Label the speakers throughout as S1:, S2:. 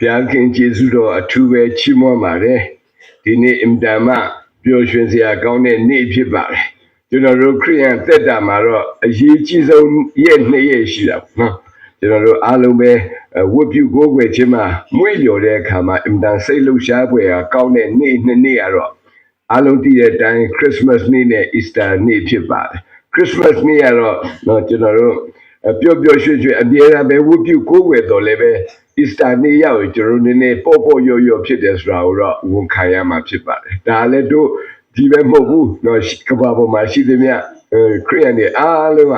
S1: ဘုရားခင်ကျေးဇူးတော်အထူးပဲချီးမွမ်းပါတယ်ဒီနေ့အင်တာမပျော်ရွှင်စရာကောင်းတဲ့နေ့ဖြစ်ပါတယ်ကျွန်တော်တို့ခရိယန်သက်တာမှာတော့အရေးကြီးဆုံးရက်နှစ်ရက်ရှိတာပေါ့နော်ကျွန်တော်တို့အားလုံးပဲအဲဝတ်ပြုကိုးကွယ်ခြင်းမှာမွေ့လျော်တဲ့အခါမှာအင်တာစိတ်လှုပ်ရှားပွဲဟာကောင်းတဲ့နေ့နှစ်နေ့ကတော့အားလုံးသိတဲ့အတိုင်းခရစ်စမတ်နေ့နဲ့အီစတာနေ့ဖြစ်ပါတယ်ခရစ်စမတ်နေ့ကတော့တော့ကျွန်တော်တို့အပျော်ပျော်ရွှင်ရွှင်အမြဲတမ်းပဲဝတ်ပြုကိုးကွယ်တော်လည်းပဲ အစ္စတာနေ့ရောက်ရင်ကျွန်တော်တို့နည်းနည်းပေါ့ပေါ့ရော့ရော့ဖြစ်တယ်ဆိုတာကိုတော့ဝန်ခံရမှာဖြစ်ပါတယ်ဒါလည်းတို့ဒီပဲမဟုတ်ဘူးတော့ကဘာပေါ်မှာရှိသမျှအဲခရိယန်တွေအားလုံးက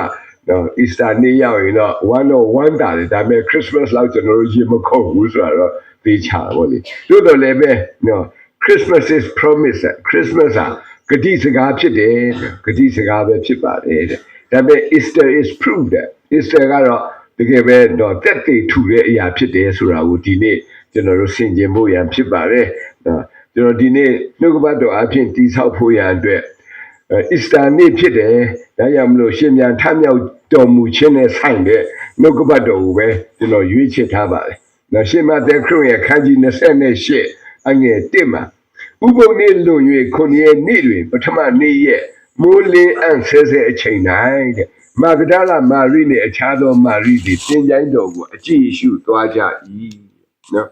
S1: တော့အစ္စတာနေ့ရောက်ရင်တော့1 or 1တာတယ်ဒါပေမဲ့ Christmas လောက်ကျွန်တော်တို့ရေမခုတ်ဘူးဆိုတော့သိချတာပေါ့လေတို့တော့လည်းပဲနော် Christmas is promise Christmas ဟာဂတိစကားဖြစ်တယ်ဂတိစကားပဲဖြစ်ပါတယ်တဲ့ဒါပေမဲ့ Easter is proof တဲ့ Easter ကတော့ တကယ်ပဲတော့တက်တည်ထူတဲ့အရာဖြစ်တယ်ဆိုတာကိုဒီနေ့ကျွန်တော်တို့ဆင်ခြင်ဖို့ရန်ဖြစ်ပါတယ်နော်ကျွန်တော်ဒီနေ့နှုတ်ကပတ်တော်အဖြစ်တိဆောက်ဖို့ရန်အတွက်အစ္စတာနေ့ဖြစ်တယ်ဒါကြောင့်မလို့ရှင်မြန်ထမြောက်တော်မူခြင်းနဲ့ဆိုင်တဲ့နှုတ်ကပတ်တော်ကိုပဲကျွန်တော်ရွေးချယ်ထားပါတယ်နော်ရှင်မသက်ခရစ်ရဲ့ခန်းကြီး28အငယ်1မှာဥပုံနေ့လွန်၍ခုနှစ်ရက်နေ့တွင်ပထမနေ့ရက်မိုးလင်းအံ့ဆဲဆဲအချိန်၌တဲ့ မာဂဒလာမာရိနှင့်အခြားသောမာရိသည်တင်ကြိုင်းတော်ကိုအကြည့်ရှုသွားကြ၏နော်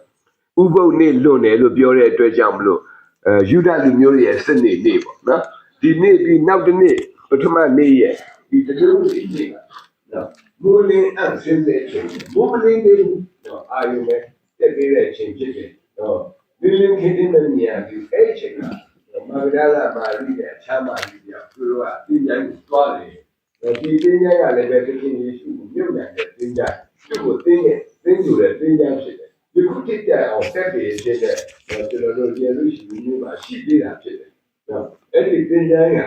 S1: ဥပုံနေ့လွန်တယ်လို့ပြောတဲ့အတွက်ကြောင့်မလို့အဲယူဒလူမျိုးရဲ့စနေနေ့ပေါ့နော်ဒီနေ့ပြီးနောက်တစ်နေ့ပထမနေ့ရက်ဒီတကူနေ့နေ့နော်မိုးလင်းအံ့ဆဲဆဲအချိန်မိုးမလင်းသေးဘူးနော်အာယုပဲတက်သေးတဲ့အချိန်ဖြစ်တယ်နော်ဒီလင်းခေတ္တမမြာဒီအဲ့ချိန်ကမာဂဒလာမာရိရဲ့အခြားမာရိကသူတို့ကတင်ကြိုင်းသွားတယ် ဒီတင်ကြိုင်းကလည်းပဲသခင်ယေရှုကိုမြုပ်နိုင်တဲ့တင်ကြိုင်းသူ့ကိုတင်းရဲ့တင်းယူတဲ့တင်ကြိုင်းဖြစ်တယ်ဒီခုတိကျအောင်တက်ပြီးဖြစ်တဲ့ကျွန်တော်တို့ယေရုရှလင်မြို့မှာရှိသေးတာဖြစ်တယ်နော်အဲ့ဒီတင်ကြိုင်းက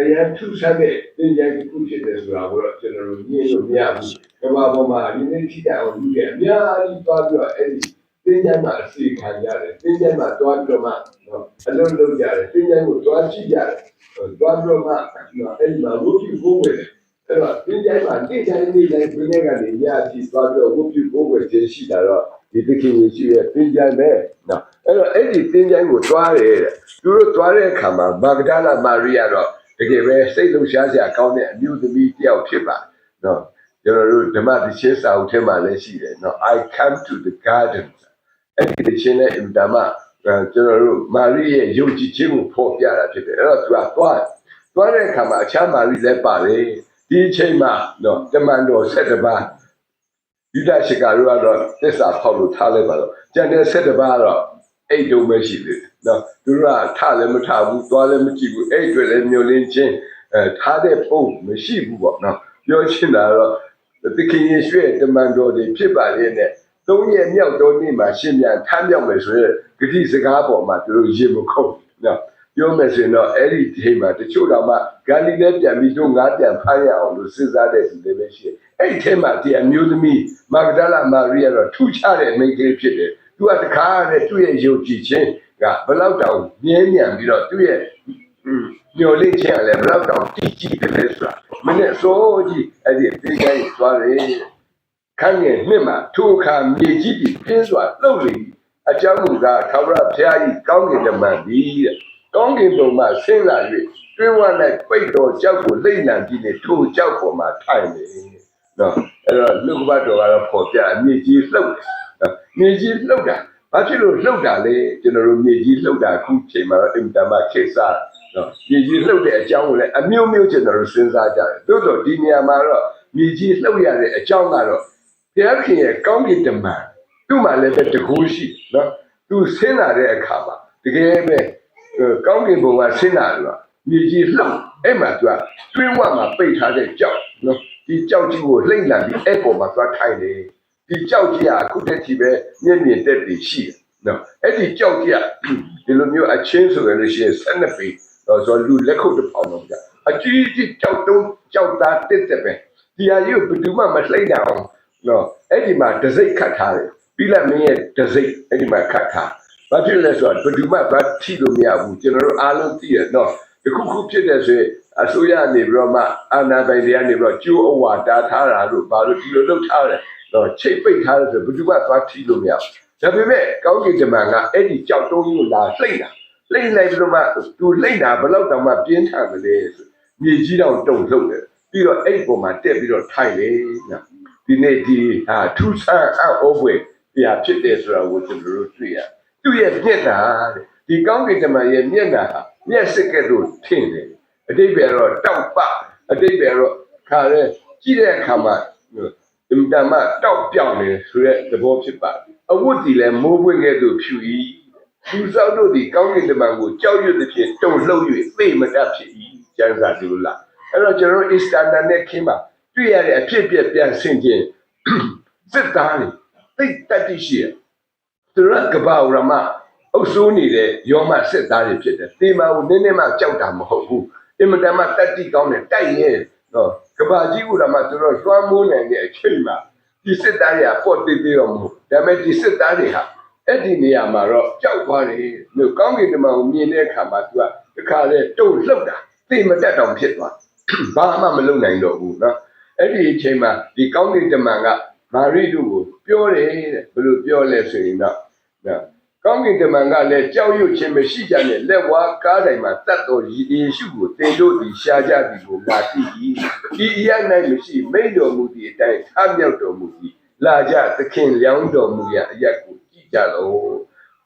S1: အရာထူးဆန်းတဲ့တင်ကြိုင်းတစ်ခုဖြစ်တယ်ဆိုတာကိုတော့ကျွန်တော်တို့ညင်းလို့မရဘူးကမ္ဘာပေါ်မှာဒီနေ့ထိတဲ့အောင်လူတွေအများကြီးသွားပြီးတော့အဲ့ဒီ တင်းကျပ်မှအစီခံရတယ်တင်းကျပ်မှတွားပြီးတော့မှနော်အလုံးလုံးကြတယ်တင်းကျပ်ကိုတွားကြည့်ကြတယ်တွားပြီးတော့မှနော်အဲ့ဒီမှာဝုတ်ပြုဖို့ဝင်တယ်အဲ့တော့တင်းကျပ်မှတိကျနေနေတိုင်းပြင်းနေကနေညအထိတွားပြီးတော့ဝုတ်ပြုဖို့ဝင်ခြင်းရှိတာတော့ဒီသခင်ယေရှုရဲ့တင်းကျပ်ပဲနော်အဲ့တော့အဲ့ဒီတင်းကျပ်ကိုတွားတယ်တဲ့သူတို့တွားတဲ့အခါမှာမာဂဒလာမာရိယာတော့တကယ်ပဲစိတ်လှုပ်ရှားစရာကောင်းတဲ့အမျိုးသမီးတစ်ယောက်ဖြစ်ပါနော်ကျွန်တော်တို့ဓမ္မတိချင်းစာအုပ်ထဲမှာလည်းရှိတယ်နော် I come to the garden အဲ့ဒီတစ်ချင်းနဲ့အင်တာမကျွန်တော်တို့မာရိရဲ့ယုံကြည်ခြင်းကိုဖော်ပြတာဖြစ်တယ်အဲ့တော့သူကသွားသွားတဲ့အခါမှာအခြားမာရိလည်းပါတယ်ဒီအချိန်မှာတော့တမန်တော်၁၁ပါးယူဒရှကာတို့ကတော့သစ္စာဖောက်လို့ထားလိုက်ပါတော့ကျန်တဲ့၁၁ပါးတော့အဲ့တုံးပဲရှိသေးတယ်နော်သူတို့ကထလည်းမထဘူးသွားလည်းမကြည့်ဘူးအဲ့တွေလည်းမျိုးလင်းချင်းအဲထားတဲ့ပုံမရှိဘူးပေါ့နော်ပြောချင်တာတော့သခင်ယေရှုရဲ့တမန်တော်တွေဖြစ်ပါလေနဲ့ သုံးရက်မြောက်သောနေ့မှာရှင်ပြန်ထမ်းမြောက်မယ်ဆိုရင်ဂတိစကားပေါ်မှာသူတို့ရေမခုတ်နော်ပြောမယ်ဆိုရင်တော့အဲ့ဒီဒီမှာတချို့တော့မှဂါလိလဲပြန်ပြီးတော့ငါပြန်ဖမ်းရအောင်လို့စဉ်းစားတဲ့သူတွေပဲရှိတယ်အဲ့ဒီထဲမှာဒီအမျိုးသမီးမာဂဒလာမာရိယာတော့ထူးခြားတဲ့မိန်းကလေးဖြစ်တယ်သူကတခါနဲ့သူ့ရဲ့ယုံကြည်ခြင်းကဘလောက်တောင်မြဲမြံပြီးတော့သူ့ရဲ့ညိုလေးခြင်းကလည်းဘလောက်တောင်တည်ကြည်တယ်လဲဆိုတာမနေ့စိုးကြီးအဲ့ဒီသိကြရသွားတယ် ခန်းငယ်နှစ်မှာထိုအခါမြေကြီးပြီးပြင်းစွာလှုပ်လေ၏အကြောင်းမူကားသာဝရဘုရား၏ကောင်းကင်တမန်သည်တဲ့ကောင်းကင်ဘုံမှဆင်းလာ၍တွင်းဝ၌ပိတ်တော်ကြောက်ကိုလိမ့်လံပြီးနေထိုကြောက်ပေါ်မှာထိုင်နေနော်အဲ့တော့လူကဘတ်တော်ကတော့ပေါ်ပြမြေကြီးလှုပ်တယ်နော်မြေကြီးလှုပ်တာဘာဖြစ်လို့လှုပ်တာလဲကျွန်တော်တို့မြေကြီးလှုပ်တာအခုချိန်မှာတော့အင်တာမခေတ်စားနော်မြေကြီးလှုပ်တဲ့အကြောင်းကိုလည်းအမျိုးမျိုးကျွန်တော်တို့စဉ်းစားကြတယ်သို့တော့ဒီနေရာမှာတော့မြေကြီးလှုပ်ရတဲ့အကြောင်းကတော့ ဘုရားခင်ရဲ့ကောင်းကင်တမန်သူ့မှာလည်းပဲတကူရှိနော်သူဆင်းလာတဲ့အခါမှာတကယ်ပဲကောင်းကင်ဘုံကဆင်းလာတော့မြေကြီးလှုပ်အဲ့မှာသူကတွင်းဝမှာပိတ်ထားတဲ့ကြောက်နော်ဒီကြောက်ကြီးကိုလှိမ့်လာပြီးအဲ့ပေါ်မှာသွားထိုင်တယ်ဒီကြောက်ကြီးကအခုတည်းကပဲမျက်မြင်တက်ပြီးရှိတယ်နော်အဲ့ဒီကြောက်ကြီးကဒီလိုမျိုးအချင်းဆိုရလို့ရှိရင်12ပေတော့ဆိုလူလက်ခုပ်တစ်ပေါင်တော့ကြာအကြီးကြီးကြောက်တုံးကြောက်သားတက်တက်ပဲဒီဟာကြီးကိုဘယ်သူမှမလှိမ့်နိုင်အောင် နော်အဲ့ဒီမှာဒစိတ်ခတ်ထားတယ်ပြီးလိုက်မင်းရဲ့ဒစိတ်အဲ့ဒီမှာခတ်ထားဘာဖြစ်လဲဆိုတော့ဘယ်သူမှဘာထိလို့မရဘူးကျွန်တော်တို့အားလုံးသိရနော်ဒီခုခုဖြစ်တဲ့ဆိုရင်အစိုးရနေပြီးတော့မှအာဏာပိုင်တွေကနေပြီးတော့ကျိုးအဝါတားထားတာတို့ဘာလို့ဒီလိုလုပ်ထားလဲတော့ချိတ်ပိတ်ထားတယ်ဆိုဘယ်သူမှဘာထိလို့မရဘူးဒါပေမဲ့ကောင်းကင်တမန်ကအဲ့ဒီကြောက်တုံးကြီးကိုလာလှိမ့်တာလှိမ့်လိုက်ပြီးတော့မှသူလှိမ့်တာဘယ်တော့တောင်မှပြင်းထန်တယ်လေဆိုမြေကြီးတောင်တုံလှုပ်တယ်ပြီးတော့အဲ့ဒီပုံမှာတက်ပြီးတော့ထိုင်လေနော် ဒီနေ့ဒီဟာထူးဆန်းအံ့ဩဖွယ်တရားဖြစ်တယ်ဆိုတာကိုကျွန်တော်တို့တွေ့ရသူ့ရဲ့မျက်နှာတဲ့ဒီကောင်းကင်တမန်ရဲ့မျက်နှာဟာမျက်စိကဲ့သို့ထင်တယ်အတိတ်ပဲတော့တောက်ပအတိတ်ပဲတော့ခါရဲကြည့်တဲ့အခါမှာအင်တမတောက်ပြောင်နေဆိုတဲ့သဘောဖြစ်ပါတယ်အဝတ်ဒီလည်းမိုးပွင့်ကဲ့သို့ဖြူ၏သူစောက်တို့ဒီကောင်းကင်တမန်ကိုကြောက်ရွံ့သည်ဖြင့်တုံလှုပ်၍သိမတတ်ဖြစ်၏ကျမ်းစာတူလားအဲ့တော့ကျွန်တော်တို့ Easter နဲ့ခင်းမှာ တွေ့ရတဲ့အဖြစ်အပျက်ပြန်ဆင်ခြင်စစ်သားတွေသိတတ်သိရှိရသူရကပ္ပဝရမအုပ်စိုးနေတဲ့ယောမစစ်သားတွေဖြစ်တယ်။တေမာကိုနည်းနည်းမှကြောက်တာမဟုတ်ဘူး။အင်မတန်မှတတ်တိကောင်းတယ်တိုက်ရင်တော့ကပ္ပကြီးဥရမသူတို့လွှမ်းမိုးနိုင်တဲ့အချိန်မှာဒီစစ်သားတွေကပေါ့တည်သေးတော့မဟုတ်။ဒါပေမဲ့ဒီစစ်သားတွေဟာအဲ့ဒီနေရာမှာတော့ကြောက်သွားတယ်။လို့ကောင်းကင်တမန်ကိုမြင်တဲ့အခါမှာသူကတခါလေတုံလှုပ်တာသိမတက်တော့ဖြစ်သွား။ဘာမှမလုပ်နိုင်တော့ဘူးနော်။ အဲ့ဒီအချိန်မှာဒီကောင်းကင်တမန်ကမာရိတို့ကိုပြောတယ်တဲ့ဘယ်လိုပြောလဲဆိုရင်တော့နော်ကောင်းကင်တမန်ကလည်းကြောက်ရွံ့ခြင်းမရှိကြနဲ့လက်ဝါးကားတိုင်းမှာတတ်တော်ယေရှုကိုတင်တို့သည်ရှားကြသည်ကိုငါသိ၏ဒီအရ၌မရှိမိန့်တော်မူသည့်အတိုင်းထမြောက်တော်မူသည်လာကြသခင်လျောင်းတော်မူရာအရက်ကိုကြည့်ကြလော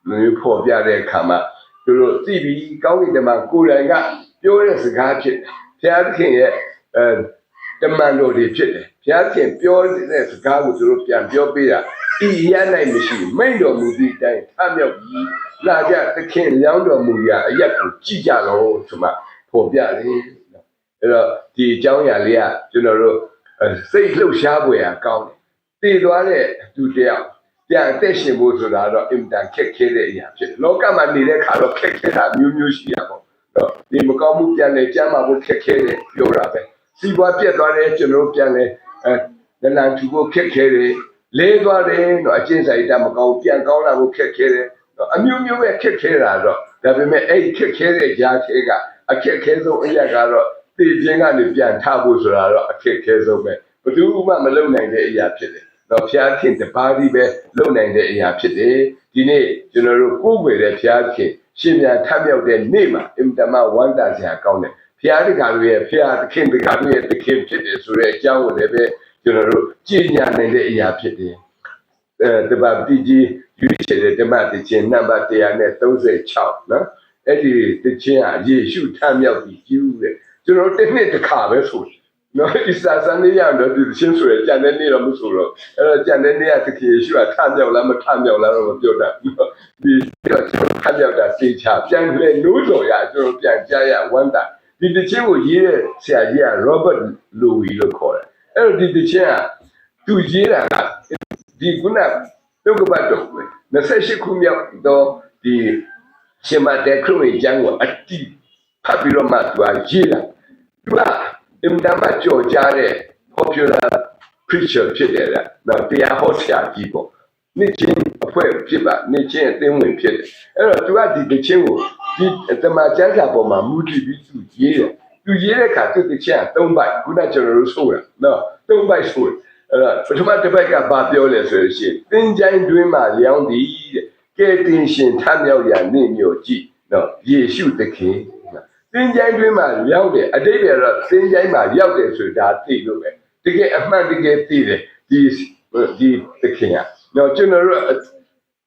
S1: မျိုးဖော်ပြတဲ့အခါမှာသူတို့သိပြီးကောင်းကင်တမန်ကိုယ်တိုင်ကပြောတဲ့စကားဖြစ်တယ်ဘုရားသခင်ရဲ့အဲ တမန်တော်တွေဖြစ်တယ်ဘုရားသခင်ပြောတဲ့စကားကိုသူတို့ပြန်ပြောပေးတာဤရ၌မရှိမိန့်တော်မူသည့်အတိုင်းထမြောက်ပြီးလာကြသခင်လျောင်းတော်မူရာအရက်ကိုကြည့်ကြတော့ဆိုမှပေါ်ပြတယ်အဲ့တော့ဒီအကြောင်းအရာလေးကကျွန်တော်တို့အဲစိတ်လှုပ်ရှားပွေရကောင်းတယ်တည်သွားတဲ့သူတယောက်ပြန်အသက်ရှင်ဖို့ဆိုတာတော့အင်တန်ခက်ခဲတဲ့အရာဖြစ်တယ်လောကမှာနေတဲ့ခါတော့ခက်ခဲတာမျိုးမျိုးရှိရပါတော့တော့ဒီမကောင်းမှုပြန်လေကြမ်းမှာဖို့ခက်ခဲတယ်ပြောတာပဲ စီးပွားပြတ်သွားတယ်ကျွန်တော်တို့ပြန်လေအဲလန်ထူဖို့ခက်ခဲတယ်လဲသွားတယ်တော့အချင်းဆိုင်တမကောင်းပြန်ကောင်းလာဖို့ခက်ခဲတယ်တော့အမျိုးမျိုးပဲခက်ခဲတာတော့ဒါပေမဲ့အဲ့ဒီခက်ခဲတဲ့ကြားထဲကအခက်ခဲဆုံးအရာကတော့တည်ခြင်းကနေပြန်ထဖို့ဆိုတာတော့အခက်ခဲဆုံးပဲဘယ်သူမှမလုပ်နိုင်တဲ့အရာဖြစ်တယ်တော့ဖျားခင်တပါးဒီပဲလုပ်နိုင်တဲ့အရာဖြစ်တယ်ဒီနေ့ကျွန်တော်တို့ကိုယ်ွယ်တဲ့ဖျားခင်ရှင်မြန်ထမြောက်တဲ့နေ့မှာအင်တမဝန္တာစရာကောင်းတယ် ဖျားတကာတို့ရဲ့ဖျားသခင်တကာတို့ရဲ့သခင်ဖြစ်တယ်ဆိုတဲ့အကြောင်းကိုလည်းပဲကျွန်တော်တို့ကြည်ညာနိုင်တဲ့အရာဖြစ်တယ်အဲတပါတိကြီးယူချေတဲ့ဓမ္မတခြင်းနံပါတ်136နော်အဲ့ဒီတခြင်းဟာယေရှုထမြောက်ပြီးကျူးတယ်ကျွန်တော်တို့တစ်နှစ်တစ်ခါပဲဆိုတယ်နော်အစ္စဆန်နေရတော့ဒီချင်းဆိုရကြံတဲ့နေ့တော့မဆိုတော့အဲ့တော့ကြံတဲ့နေ့ကသခင်ယေရှုကထမြောက်လားမထမြောက်လားတော့မပြောတတ်ဘူးနော်ဒီတော့ကျွန်တော်ထမြောက်တာသိချပြန်လဲနိုးတော်ရကျွန်တော်ပြန်ကြားရဝမ်းတာ ဒီတခြင်းကိုရေးတဲ့ဆရာကြီးက Robert Louis လို့ခေါ်တယ်အဲ့တော့ဒီတခြင်းကသူရေးတာကဒီခုနတုတ်ကပတ်တော်ပဲ28ခုမြောက်တော့ဒီရှင်မတဲ့ခရုံကျမ်းကိုအတိဖတ်ပြီးတော့မှသူကရေးတာသူကအင်တာမကြော်ကြားတဲ့ popular preacher ဖြစ်တယ်လားနော်တရားဟောဆရာကြီးပေါ့ နေ့ချင်းအဖွဲ့ဖြစ်ပါနေ့ချင်းအသင်းဝင်ဖြစ်တယ်အဲ့တော့သူကဒီတချင်းကိုဒီတမန်ကျမ်းစာပေါ်မှာမူတည်ပြီးသူရေးတယ်သူရေးတဲ့အခါသူတချင်းက၃ဘိုက်ခုနကျွန်တော်တို့ဆိုတာနော်၃ဘိုက်ဆိုအဲ့တော့ပထမတစ်ဘက်ကဘာပြောလဲဆိုလို့ရှိရင်သင်္ချိုင်းတွင်းမှာလျောင်းသည်တဲ့ကဲတင်ရှင်ထမြောက်ရာနေမျိုးကြည့်နော်ယေရှုသခင်သင်္ချိုင်းတွင်းမှာရောက်တယ်အတိတ်ကတော့သင်္ချိုင်းမှာရောက်တယ်ဆိုတာသိလို့ပဲတကယ်အမှန်တကယ်သိတယ်ဒီဒီသခင်က နော်ကျွန်တော်တို့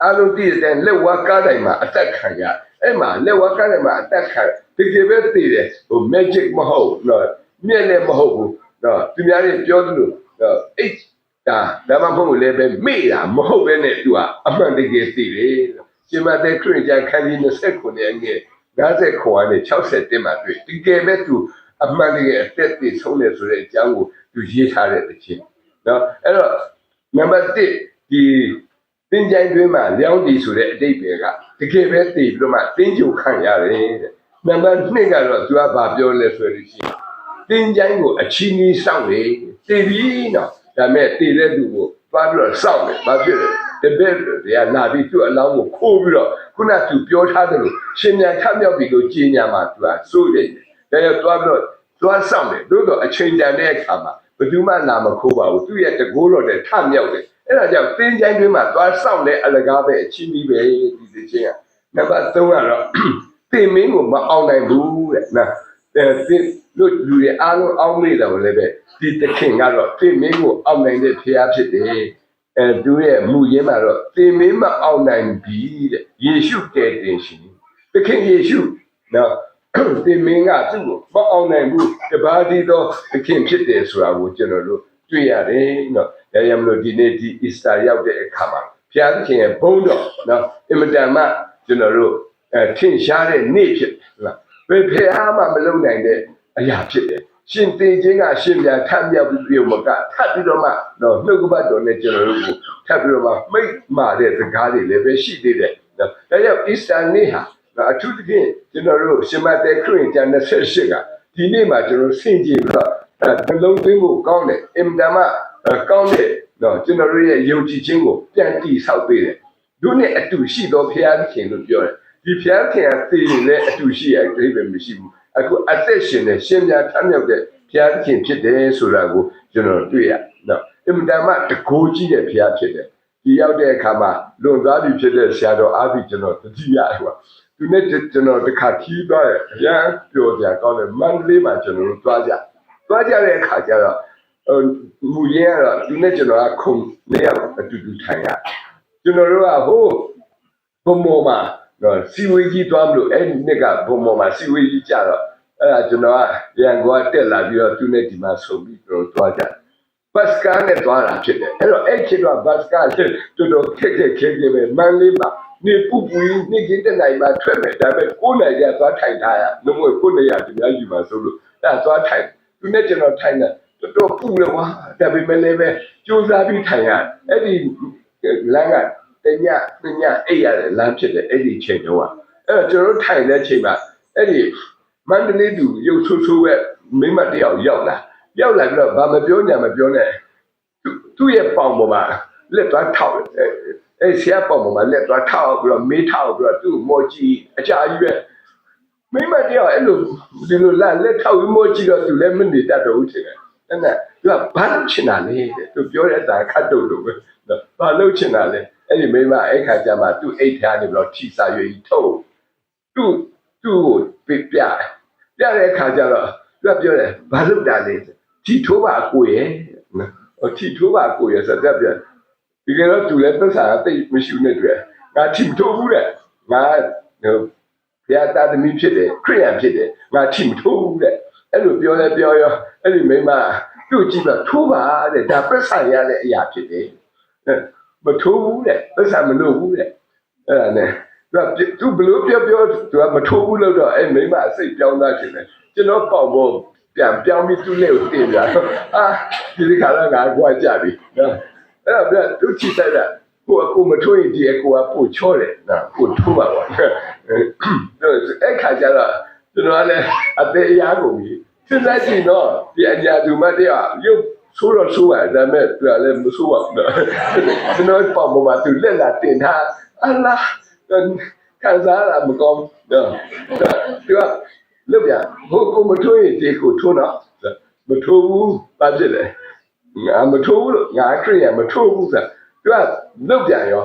S1: အလုံးသိတဲ့လက်ဝါးကားတိုင်းမှာအသက်ခံရအဲ့မှာလက်ဝါးကားတိုင်းမှာအသက်ခံတကယ်ပဲသိတယ်ဟို magic မဟုတ်နော်မြက်လည်းမဟုတ်ဘူးနော်သူများတွေပြောသလိုနော်အိတ်ဒါဒါမှမဟုတ်လည်းပဲမေ့တာမဟုတ်ပဲနဲ့သူကအမှန်တကယ်သိတယ်ရှင်မတဲ့ခရစ်ယာန်ခန်းကြီး29ရဲ့ငယ်50ခွန်နဲ့61မှာတွေ့တကယ်ပဲသူအမှန်တကယ်အသက်တည်ဆုံးတယ်ဆိုတဲ့အကြောင်းကိုသူရေးထားတဲ့တခြင်းနော်အဲ့တော့နံပါတ်1 ဒီသင်္ကြန်တွင်းမှာလျောင်းတည်ဆိုတဲ့အတိတ်ပဲကတကယ်ပဲတည်ပြီးတော့မှသင်ကြုံခံရတယ်တဲ့နံပါတ်2ကတော့သူကဘာပြောလဲဆိုလို့ရှိရင်သင်္ကြန်ကိုအချီးနှီးစောင့်နေတည်ပြီးနော်ဒါမဲ့တည်တဲ့သူကိုသွားပြီးတော့စောင့်တယ်ဘာဖြစ်လဲတပည့်တွေကလာပြီးသူ့အလောင်းကိုခိုးပြီးတော့ခုနကသူပြောထားတယ်လို့ရှင်မြန်ထမြောက်ပြီလို့ကြီးညာမှာသူကစိုးတယ်ဒါကြောင့်သွားပြီးတော့သွားဆောင်တယ်သို့တော့အချိန်တန်တဲ့အခါမှာဘယ်သူမှလာမခိုးပါဘူးသူ့ရဲ့တကိုးတော်တဲ့ထမြောက်တယ် အဲ့ဒါကြောင့်သင်ချိုင်းတွင်းမှာသွားစောင့်တဲ့အလကားပဲအချင်းကြီးပဲဒီသချင်းကနံပါတ်3ကတော့သင်မင်းကိုမအောင်နိုင်ဘူးတဲ့နော်အဲသင်တို့လူတွေအားလုံးအောင်းမိတယ်လည်းပဲဒီတခင်ကတော့သင်မင်းကိုအောင်နိုင်တဲ့ဖရားဖြစ်တယ်အဲသူရဲ့မူရင်းမှာတော့သင်မင်းမအောင်နိုင်ပြီတဲ့ယေရှုကယ်တင်ရှင်တခင်ယေရှုနော်သင်မင်းကသူ့ကိုမအောင်နိုင်ဘူးတပါးတည်းသောတခင်ဖြစ်တယ်ဆိုတာကိုကျွန်တော်တို့တွေ့ရတယ်နော် ဒါကြောင့်မလို့ဒီနေ့ဒီအစ္စတာရောက်တဲ့အခါမှာဖရားသခင်ရဲ့ဘုန်းတော်နော်အင်မတန်မှကျွန်တော်တို့အဲထင်ရှားတဲ့နေ့ဖြစ်တယ်ဟုတ်လားဘယ်ဖះမှမလုံနိုင်တဲ့အရာဖြစ်တယ်ရှင်သေခြင်းကရှင်ပြန်ထပ်မြောက်ပြီးပြုံမကထပ်ပြီးတော့မှတော့နှုတ်ကပတ်တော်နဲ့ကျွန်တော်တို့ကိုထပ်ပြီးတော့မှမိတ်မာတဲ့စကားတွေလည်းပဲရှိသေးတယ်နော်ဒါကြောင့်အစ္စတန်နေ့ဟာနော်အထူးသဖြင့်ကျွန်တော်တို့ရှင်မသက်ခရစ်ကျန်28ကဒီနေ့မှာကျွန်တော်ဆင်ကြည့်ပြီးတော့အဲနှလုံးသွင်းဖို့ကောင်းတယ်အင်မတန်မှအဲ ကောင်းတဲ့နော်ကျွန်တော်တို့ရဲ့ယုံကြည်ခြင်းကိုပြန်တည်ဆောက်ပေးတယ်တို့နဲ့အတူရှိသောဖခင်သခင်လို့ပြောတယ်ဒီဖျားခင်ကသိရင်လည်းအတူရှိရအတိပဲမရှိဘူးအခုအသက်ရှင်တဲ့ရှင်ပြထမြောက်တဲ့ဖျားခင်ဖြစ်တယ်ဆိုတာကိုကျွန်တော်တွေ့ရနော်အင်မတန်မှတကိုးကြီးတဲ့ဖျားဖြစ်တယ်ဒီရောက်တဲ့အခါမှာလွန်သွားပြီဖြစ်တဲ့ဆရာတော်အားဖြင့်ကျွန်တော်တတိယဟိုသူနဲ့ကျွန်တော်တစ်ခါခီးသွားတယ်အရန်ပျော်စရာကောင်းတယ်မန္တလေးမှာကျွန်တော်တို့သွားကြသွားကြတဲ့အခါကျတော့ဟို မူရင်းကတော့သူနဲ့ကျွန်တော်ကခုံနေရာအတူတူထိုင်ရကျွန်တော်တို့ကဟိုဘုံမော်မှာတော့စီဝေးကြီးသွားမလို့အဲ့ဒီနှစ်ကဘုံမော်မှာစီဝေးကြီးကြတော့အဲ့ဒါကျွန်တော်ကရန်ကုန်ကတက်လာပြီးတော့သူနဲ့ဒီမှာဆုံပြီးတော့သွားကြတယ်ဘတ်စကားနဲ့သွားတာဖြစ်တယ်အဲ့တော့အဲ့ခေတ်ကဘတ်စကားတော်တော်ခက်ခက်ခဲခဲပဲမန်လေးမှာနေပူပူနေကင်းတဲ့နိုင်မှာထွက်မယ်ဒါပေမဲ့ကိုယ်နိုင်ရသွားထိုင်ထားရလုံးဝကိုယ်နေရဒီများယူမှာဆိုလို့အဲ့ဒါသွားထိုင်သူနဲ့ကျွန်တော်ထိုင်တယ် တော်တော်ပူလေကွာဒါပေမဲ့လည်းပဲကြိုးစားပြီးထိုင်ရအဲ့ဒီလမ်းကတညတညအိပ်ရတဲ့လမ်းဖြစ်တယ်အဲ့ဒီချိန်တုန်းကအဲ့တော့ကျွန်တော်တို့ထိုင်တဲ့ချိန်မှာအဲ့ဒီမန္တလေးသူရုပ်ဆိုးဆိုးရဲ့မိမတစ်ယောက်ရောက်လာရောက်လာပြီးတော့ဘာမပြောညာမပြောနဲ့သူသူ့ရဲ့ပေါင်ပေါ်မှာလက်သွားထောက်တယ်အဲ့အဲ့ဆရာပေါင်ပေါ်မှာလက်သွားထောက်ပြီးတော့မေးထောက်ပြီးတော့သူ့ကိုမော်ကြီးအကြာကြီးပဲမိမတစ်ယောက်အဲ့လိုဒီလိုလာလက်ထောက်ပြီးမော်ကြီးတော့သူလည်းမနေတတ်တော့ဘူးထင်တယ် အဲ့ဒါသူကဘာလို့ချင်တာလဲတဲ့သူပြောတဲ့အတိုင်းခတ်တုတ်လို့ပဲနော်ဘာလို့ချင်တာလဲအဲ့ဒီမိမအဲ့ခါကျမှသူ့အိတ်ထားနေပြီးတော့ထိစာရွေးကြီးထုတ်သူ့သူ့ကိုပြပြပြတဲ့အခါကျတော့သူကပြောတယ်ဘာလို့တာလဲထိထိုးပါအကိုရဲ့နော်ဟိုထိထိုးပါအကိုရဲ့ဆိုတော့ပြဒီကနေ့သူလည်းသက်စာတိတ်မရှိဘူးနဲ့တွေ့ငါထိမထိုးဘူးတဲ့ငါဟိုဘုရားသားသမီးဖြစ်တယ်ခရိယန်ဖြစ်တယ်ငါထိမထိုးဘူးတဲ့ အဲ့လိုပြောလဲပြောရောအဲ့ဒီမိမသူ့ကြည့်ပါထိုးပါတဲ့ဒါပက်ဆိုင်ရတဲ့အရာဖြစ်တယ်မထိုးဘူးတဲ့ပတ်စံမလို့ဘူးတဲ့အဲ့ဒါနဲ့သူကသူဘလို့ပြောပြောသူကမထိုးဘူးလို့တော့အဲ့မိမအစိတ်ပြောင်းသားခြင်းလေကျွန်တော်ပေါက်ဖို့ပြန်ပြောင်းပြီးသူ့လက်ကိုတင်ပြတော့အာဒီဒီခါတော့ငါကွာကြပြီနော်အဲ့ဒါပြသူချီတိုက်တာကိုအကိုမထိုးရင်ဒီအကိုကပို့ချောတယ်နော်ကိုထိုးပါပါအဲ့ခါကျတော့ကျွန်တော်ကလည်းအသေးအရာကုန်ပြီ စဉ်းစားကြည့်တော့ဒီအညာသူမတရားရုပ်ဆိုးတော့ဆိုးပါဒါပေမဲ့သူကလည်းမဆိုးပါဘူးနော်ကျွန်တော်ပေါ့မမသူလက်လာတင်ထားအလားခံစားရမကောင်းနော်သူကလုတ်ပြဟိုကိုမထိုးရင်ဒီကိုထိုးတော့မထိုးဘူးဘာဖြစ်လဲငါမထိုးဘူးလို့ငါခရိယာမထိုးဘူးဆိုသူကလုတ်ပြန်ရော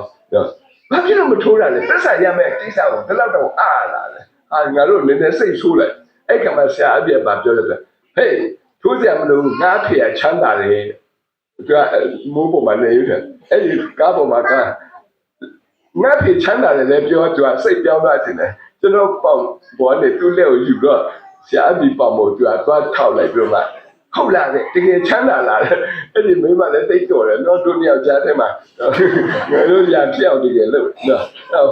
S1: ဘာဖြစ်လို့မထိုးတာလဲသက်ဆိုင်ရမယ့်ကိစ္စကိုဘယ်တော့တော့အားလာလဲအာငါတို့နည်းနည်းစိတ်ဆိုးလိုက် အဲ့ကမှဆရာအပြည့်ဘာပြောလဲဆိုဟေးထိုးကြမလို့ငါဖေရချမ်းသာတယ်သူကမိုးပေါ်မှာနေရတယ်အဲ့ဒီကားပေါ်မှာကငါဖေချမ်းသာတယ်လည်းပြောသူကစိတ်ပြောင်းသွားတယ်လေကျွန်တော်ပေါ့ဘောနဲ့သူ့လက်ကိုယူတော့ဆရာအပြည့်ပေါ့မို့သူကသွားထောက်လိုက်ပြီးတော့ဟုတ်လားတဲ့တကယ်ချမ်းသာလာတယ်အဲ့ဒီမိမလည်းတိတ်တော်တယ်တော့တို့နှစ်ယောက်ကြားထဲမှာငါတို့ညာပြောက်တကယ်လို့နော်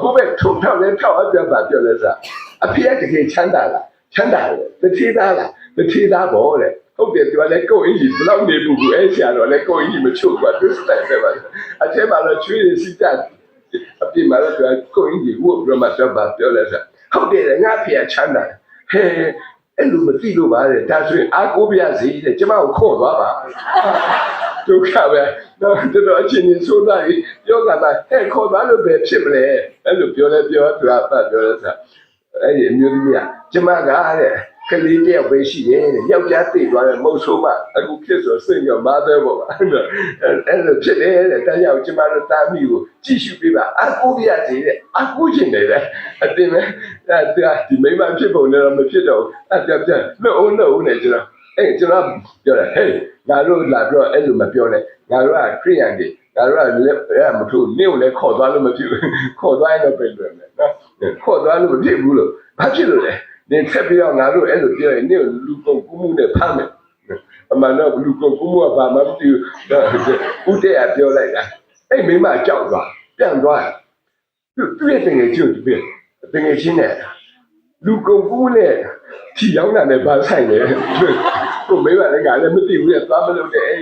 S1: ဟိုဘက်ထုံထောက်လဲထောက်အပြတ်ပါပြောလဲစားအဖေကတကယ်ချမ်းသာလား ချမ်းသာတယ်တတိသားလားတတိသားပေါ့တဲ့ဟုတ်တယ်သူကလည်းကိုယ်အင်းကြီးဘလောက်နေဘူးဘူးအဲ့ဆရာတော်လည်းကိုယ်အင်းကြီးမချုပ်ပါသူစတိုင်ပဲပါအထဲမှာတော့ချွေးရစီတက်အပြစ်မှာတော့သူကကိုယ်အင်းကြီးဝတ်ပြီးတော့မှပြောပါပြောလဲစားဟုတ်တယ်ငါဖေကချမ်းသာဟဲအဲ့လိုမသိလို့ပါတဲ့ဒါဆိုရင်အာကိုပြစီတဲ့ကျမကိုခေါ်သွားပါဒုက္ခပဲတော့တော်တော်အချင်းချင်းဆိုးလာပြီးပြောကတာဟဲ့ခေါ်သွားလို့ပဲဖြစ်မလဲအဲ့လိုပြောလဲပြောသူကပတ်ပြောလဲစား အဲ့ဒီအမျိုးသမီးကကျမကတဲ့ကလေးတယောက်ပဲရှိတယ်တဲ့ယောက်ျားသိသွားတယ်မဟုတ်ဆိုးမှအခုဖြစ်ဆိုစိတ်ရောမာသေးပေါ့အဲ့ဒါအဲ့လိုဖြစ်တယ်တဲ့ဒါကြောင့်ကျမတို့တာမီကိုကြည့်ရှုပေးပါအကူပြရစီတဲ့အကူကျင်တယ်တဲ့အတင်မဲ့အဲ့ဒါဒီမိမဖြစ်ပုံနဲ့တော့မဖြစ်တော့အဲ့ပြပြလှုပ်အောင်လှုပ်အောင်နဲ့ကျွန်တော်အဲ့ကျွန်တော်ပြောတယ်ဟေးငါတို့လာပြီးတော့အဲ့လိုမပြောနဲ့ငါတို့ကခရိယန်တွေငါတို့ကလက်အဲ့မထုတ်နင့်ကိုလည်းခေါ်သွားလို့မဖြစ်ဘူးခေါ်သွားရင်တော့ပြင်လွယ်မယ်နော် ခေါ်သွားလို့မဖြစ်ဘူးလို့ဘာဖြစ်လို့လဲနင်ဆက်ပြီးတော့ငါတို့အဲ့လိုပြောရင်နင့်ကိုလူကုန်ကူးမှုနဲ့ဖမ်းမယ်အမှန်တော့လူကုန်ကူးမှုကဘာမှမသိဘူးဦးတဲ့ကပြောလိုက်တာအဲ့မိမကြောက်သွားပြန်သွားသူသူ့ရဲ့တငယ်ချင်းကိုပြတငယ်ချင်းနဲ့လူကုန်ကူးနဲ့ထီရောက်တာနဲ့ဘာဆိုင်လဲကိုမိမလည်းကလည်းမသိဘူးလေသွားမလို့တဲ့အဲ့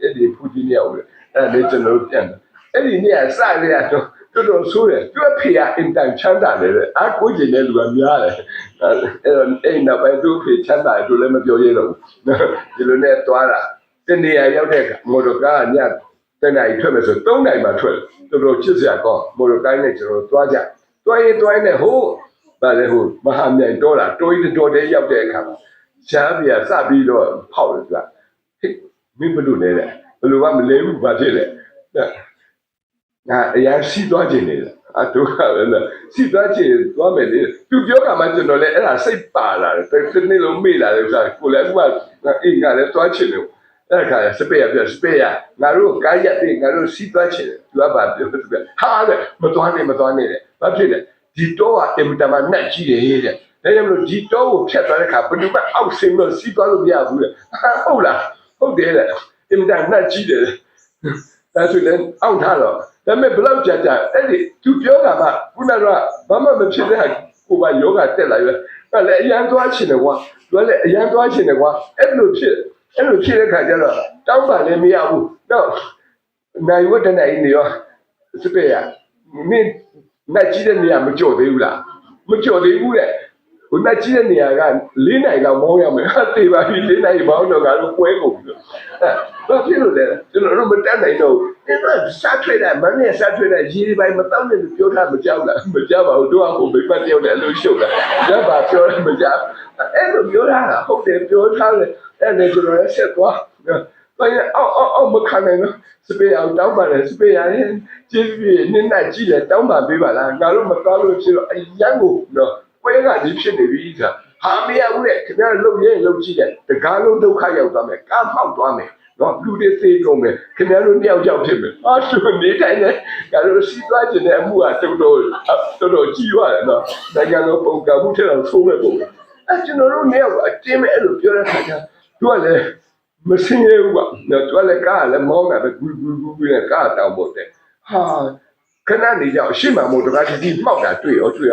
S1: အဲ့ဒီဖူဂျီနီယောအဲ့ဒါလည်းကျွန်တော်ပြန်အဲ့ဒီနေ့ကစရရတော့ တော်တော်ဆိုးတယ်သူ့ဖေကအင်တန်ချမ်းသာတယ်အာကိုကျင်တဲ့လူကများတယ်အဲ့တော့အဲ့နောက်ပိုင်းသူ့ဖေချမ်းသာတယ်သူလည်းမပြောရတော့ဘူးဒီလိုနဲ့သွားတာတနေရာရောက်တဲ့မော်တော်ကားကညတနေရာထွက်မယ်ဆို3နိုင်မှထွက်တော်တော်ချစ်စရာကောင်းမော်တော်ကားနဲ့ကျွန်တော်သွားကြသွားရင်သွားရင်ဟိုးဗါလေဟိုမဟာမြိုင်တော့တာတိုးရီတော်တဲ့ရောက်တဲ့အခါမှာရှားပြစပြီးတော့ဖောက်တယ်သူကဟိမင်းဘလို့လဲတဲ့ဘလို့ကမလဲဘူးဘာဖြစ်လဲ ငါအရင်စီးသွားခြင်းနေတယ်အတူကလည်းစီးသွားခြင်းသွားမယ်လေသူပြောကမှကျွန်တော်လည်းအဲ့ဒါစိတ်ပါလာတယ်တစ်နေ့လုံးမေ့လာတယ်ဥစားကိုလည်းဥပအေးငါလည်းသွားခြင်းလို့အဲ့ဒါကစပယ်ရပြစပယ်ရငါတို့ကားရက်ပြီးငါတို့စီးသွားခြင်းသူကဘာပြောသူကဟာတဲ့မသွားနဲ့မသွားနဲ့တဲ့ဘာဖြစ်လဲဒီတော့ကအင်မတန်မှနှက်ကြီးတယ်တဲ့ဒါကြောင့်မလို့ဒီတော့ကိုဖြတ်သွားတဲ့ခါဘယ်သူမှအောက်ဆင်းလို့စီးသွားလို့မရဘူးတဲ့ဟုတ်လားဟုတ်တယ်တဲ့အင်မတန်နှက်ကြီးတယ်ဒါဆိုလည်းအောက်ထားတော့ ဒါပေမဲ့ဘလောက်ကြာကြာအဲ့ဒီသူပြောတာကခုနကဘာမှမဖြစ်တဲ့ဟာကိုပါယောဂတက်လာရွယ်အဲ့လေအရန်သွားချင်တယ်ကွာသူလည်းအရန်သွားချင်တယ်ကွာအဲ့လိုဖြစ်အဲ့လိုဖြစ်တဲ့ခါကျတော့တောင်းပါလည်းမရဘူးတော့နိုင်ဝတ်တဲ့နိုင်နေရောစပယ်ရမင်းနိုင်ကြီးတဲ့နေရာမကြော်သေးဘူးလားမကြော်သေးဘူးတဲ့ ဟိုနိုင်ကြီးတဲ့နေရာက၄နိုင်လောက်မောင်းရမယ်ဟာတေးပါပြီ၄နိုင်မောင်းတော့ငါတို့ပွဲကုန်ပြီဘာဖြစ်လို့လဲကျွန်တော်တို့မတက်နိုင်တော့အဲ့တော့စားထွေးတယ်မနေ့စားထွေးတယ်ရေပိုင်းမတောင်းနဲ့ပြောတာမကြောက်လားမကြောက်ပါဘူးတို့ကဟိုမိပတ်တယောက်နဲ့အလို့ရှုပ်တာရပါပြောတယ်မကြောက်အဲ့လိုပြောတာဟုတ်တယ်ပြောထားတယ်အဲ့ဒါကျွန်တော်လည်းဆက်သွားဘာလဲအော်အော်အော်မခံနိုင်တော့စပယ်အောင်တောင်းပါလေစပယ်ရရင်ကျေးဇူးပြနင်းနိုင်ကြည့်တယ်တောင်းပါပေးပါလားငါတို့မသွားလို့ဖြစ်တော့အရန်ကိုတော့ ပွဲကဒီဖြစ်နေပြီဆိုတာဟာမရဘူးလေခင်ဗျားလုံရဲလုံကြည့်တယ်တကားလုံးဒုက္ခရောက်သွားမယ်ကားမောက်သွားမယ်နော်လူတွေသိကုန်မယ်ခင်ဗျားတို့တယောက်ယောက်ဖြစ်မယ်အာသူနေတိုင်းနဲ့ငါတို့စီးသွားခြင်းတဲ့အမှုကတော်တော်တော်တော်ကြီးရတယ်နော်နိုင်ငံတော်ပုံကမှုထက်တော့ဆိုးမဲ့ပုံအဲကျွန်တော်တို့နေရောက်အတင်းမဲ့အဲ့လိုပြောတဲ့ခါကျသူကလည်းမစင်းရဘူးကွာနော်သူကလည်းကားလည်းမောင်းတာပဲဂူဂူဂူဂူနဲ့ကားတောင်းဖို့တဲ့ဟာခဏနေကြရှေ့မှာမို့တကားကြီးမှောက်တာတွေ့ရောတွေ့ရ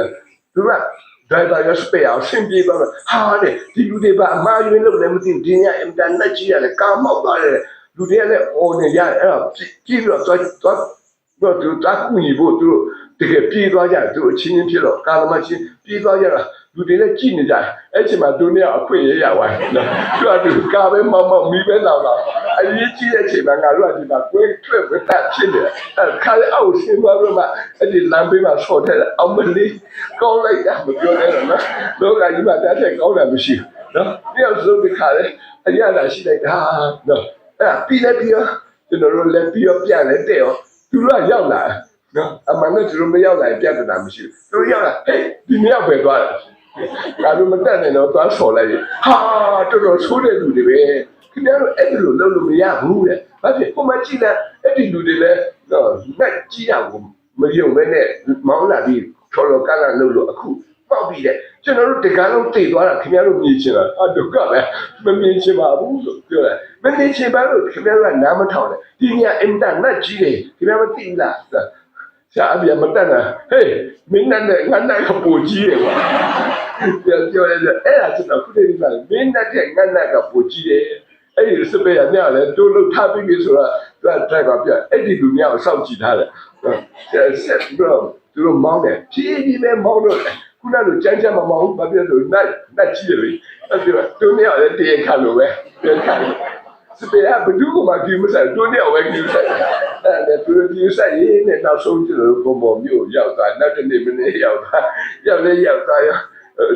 S1: သူက driver ရစပယ်အောင်ဆင်ပြေသွားတော့ဟာတဲ့ဒီလူတွေပါအမှားယွင်းလို့လည်းမသိဘူးဒီညအင်တာနက်ကြီးရတယ်ကာမောက်သွားတယ်လူတွေကလည်းအော်နေရတယ်အဲ့တော့ကြည့်ပြီးတော့သွားသွားတော့သူတာကူညီဖို့သူတို့တကယ်ပြေးသွားကြတယ်သူတို့အချင်းချင်းဖြစ်တော့ကာလမချင်းပြေးသွားကြတာ လူတွေလည်းကြည့်နေကြတယ်အဲ့ချိန်မှာသူတို့ကအခွင့်ရရဝိုင်းနော်သူကသူကာပဲမောက်မောက်မီးပဲလောင်လာအရေးကြီးတဲ့ချိန်မှာငါတို့ကဒီမှာကွဲထွက်ပဲတက်ဖြစ်နေတယ်အဲ့ခါလေအောက်ဆင်းသွားတော့မှအဲ့ဒီလမ်းဘေးမှာဆော်တဲ့အောင်မလေးကောင်းလိုက်တာမပြောနဲ့တော့နော်လောကကြီးမှာတက်တဲ့ကောင်းတာမရှိဘူးနော်တယောက်စုဒီခါလေအရသာရှိလိုက်တာနော်အဲ့ပြီးလည်းပြီးရောကျွန်တော်တို့လည်းပြီးရောပြန်လည်းတဲ့ရောသူတို့ကရောက်လာနော်အမှန်နဲ့သူတို့မရောက်လာရင်ပြတ်တာမရှိဘူးသူတို့ရောက်လာဟေးဒီမြောက်ပဲသွားတယ် ငါတို့မတက်နိုင်တော့သွားဆော်လိုက်ရင်ဟာတော်တော်ဆိုးတဲ့လူတွေပဲခင်ဗျားတို့အဲ့ဒီလိုလုပ်လို့မရဘူးတဲ့ဘာဖြစ်ဟိုမှာကြည့်လိုက်အဲ့ဒီလူတွေလည်းတော့လက်ကြည့်ရဘူးမယုံပဲနဲ့မောင်းလာပြီးထော်လောကလာလို့လို့အခုပေါက်ပြီးတဲ့ကျွန်တော်တို့တကားလုံးတိတ်သွားတာခင်ဗျားတို့မြင်ချင်တာအဒုက္ခပဲမမြင်ချင်ပါဘူးလို့ပြောတယ်မမြင်ချင်ပါလို့ခင်ဗျားတို့ကနားမထောင်နဲ့ဒီညအင်တာနက်ကြီးတယ်ခင်ဗျားမသိဘူးလားဆရာအပြမတက်တာဟေးမင်းနဲ့ငါနဲ့ကပူကြီးတယ်ကွာ ပြောပြောရဲအဲ့ဒါကျွန်တော်ခုတည်းကမင်းနဲ့ငါနဲ့ကပူကြီးတယ်အဲ့ဒီစပယ်ရညလည်းတိုးလို့ထားပြီးပြီဆိုတော့သူက driver ပြအဲ့ဒီလူများကိုစောင့်ကြည့်ထားတယ်ဆက်ပြီးတော့သူတို့မောင်းတယ်ဖြည်းဖြည်းပဲမောင်းတော့ခုနကကြမ်းကြမ်းမမောင်းဘာဖြစ်လို့နတ်နတ်ကြီးတယ်အဲ့ဒီတော့သူများလည်းတရားခံလို့ပဲတရားခံစပယ်ကဘယ်သူမှကြည့်မဆိုင်သူနဲ့ဝဲကြည့်ဆိုင်အဲ့ဒါသူတို့ကြည့်ဆိုင်ရင်းနဲ့နောက်ဆုံးကျတော့ဘုံဘုံမျိုးရောက်သွားနောက်တစ်နေ့မနေ့ရောက်သွားရောက်လဲရောက်သွားရော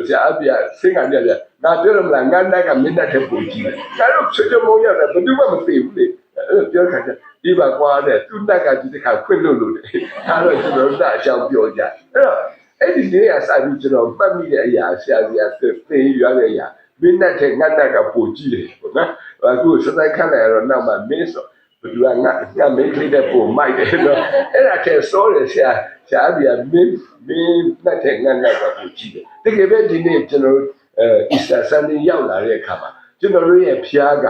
S1: ကြာအပြဆင်းကပြပြငါပြောရမလားငါတက်ကမင်းတက်တဲ့ပုံကြီးတယ်ငါတို့ချွတ်ချွတ်မုံရောက်တယ်ဘယ်သူမှမသိဘူးလေအဲ့လိုပြောခါကျဒီပါကွာတဲ့သူတက်ကဒီတစ်ခါခွင့်လို့လို့တယ်ဒါတော့ကျွန်တော်တို့အကြောင်းပြောကြအဲ့တော့အဲ့ဒီနေ့ကစပြီးကျွန်တော်မှတ်မိတဲ့အရာဆရာဆရာသင်ရွာတဲ့အရာမင်းတက်တဲ့ငါတက်ကပုံကြီးတယ်ပေါ့နော်အခုစတိုက်ခန့်လိုက်တော့နောက်မှမင်းဆို ဘယ်သူကငါငါမင်းကလေးတဲ့ပုံမိုက်တယ်နော်အဲ့ဒါတဲ့စောတယ်ဆရာဆရာပြမင်းမင်းတက်တဲ့ငါတက်ကပုံကြီးတယ်တကယ်ပဲဒီနေ့ကျွန်တော်တို့အဲအစ္စတာဆန်နေရောက်လာတဲ့အခါမှာကျွန်တော်တို့ရဲ့ဖျားက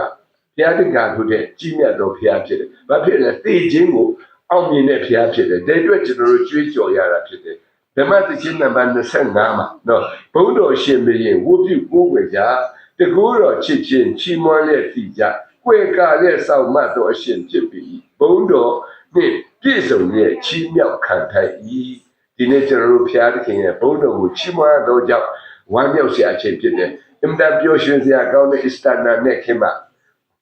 S1: ဘုရားတက္ကသိုလ်တဲ့ကြီးမြတ်သောဘုရားဖြစ်တယ်။ဘာဖြစ်လဲ။သေခြင်းကိုအောင်မြင်တဲ့ဘုရားဖြစ်တယ်။ဒါအတွက်ကျွန်တော်တို့ကြွေးကြော်ရတာဖြစ်တယ်။ဓမ္မသချင်းနံပါတ်25မှာနော်ဘုန်းတော်ရှင်ဘုရင်ဝုပြုကိုးကွယ်ကြတကူတော်ချစ်ချင်းချီးမွမ်းလက်တည်ကြ ကွယ်ကာတဲ့ဆောင်မတ်တော်အရှင်ဖြစ်ပြီးဘုန်းတော်နှင့်ပြည့်စုံတဲ့ချီးမြှောက်ခံထိုက်၏ဒီနေ့ကျွန်တော်တို့ဘုရားသခင်ရဲ့ဘုန်းတော်ကိုချီးမွမ်းတော်ကြောင့်ဝမ်းမြောက်စရာအချိန်ဖြစ်တယ်။အင်တာပျော်ရွှင်စရာကောင်းတဲ့အစ္စတနာနဲ့ခင်ဗျာ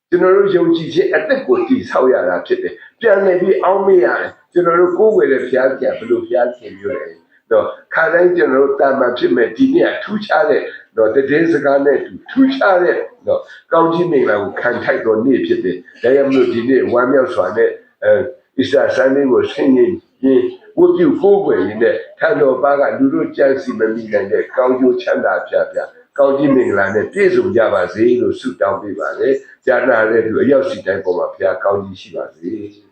S1: ကျွန်တော်တို့ယုံကြည်ခြင်းအသက်ကိုတည်ဆောက်ရတာဖြစ်တယ်။ပြန်လည်ပြီးအောင်းမေ့ရတယ်။ကျွန်တော်တို့ကိုယ်ဝယ်တဲ့ဘုရားကျန်ဘယ်လိုဘုရားခင်မျိုးလဲ။တော့ခါတိုင်းကျွန်တော်တို့တာမန်ဖြစ်မဲ့ဒီနေ့ကထူးခြားတဲ့ တော့တည်င်းစကားနဲ့ထူးခြားတဲ့တော့ကောင်းကြီးမင်္ဂလာကိုခံထိုက်တော်နေ့ဖြစ်တယ်။ဒါကြောင့်မလို့ဒီနေ့ဝမ်းမြောက်စွာနဲ့အဲအစ္စရာဆန်လေးကိုဆင်ရင်ရင်ဝတ်ပြုကိုးကွယ်ရင်းနဲ့ထံတော်ဘာကလူတို့ကြံစီမမိနိုင်တဲ့ကောင်းကျိုးချမ်းသာပြပြကောင်းကြီးမင်္ဂလာနဲ့ပြည့်စုံကြပါစေလို့ဆုတောင်းပေးပါလေ။ကြာနာတဲ့သူအရောက်စီတိုင်းပေါ်မှာဘုရားကောင်းကြီးရှိပါစေ။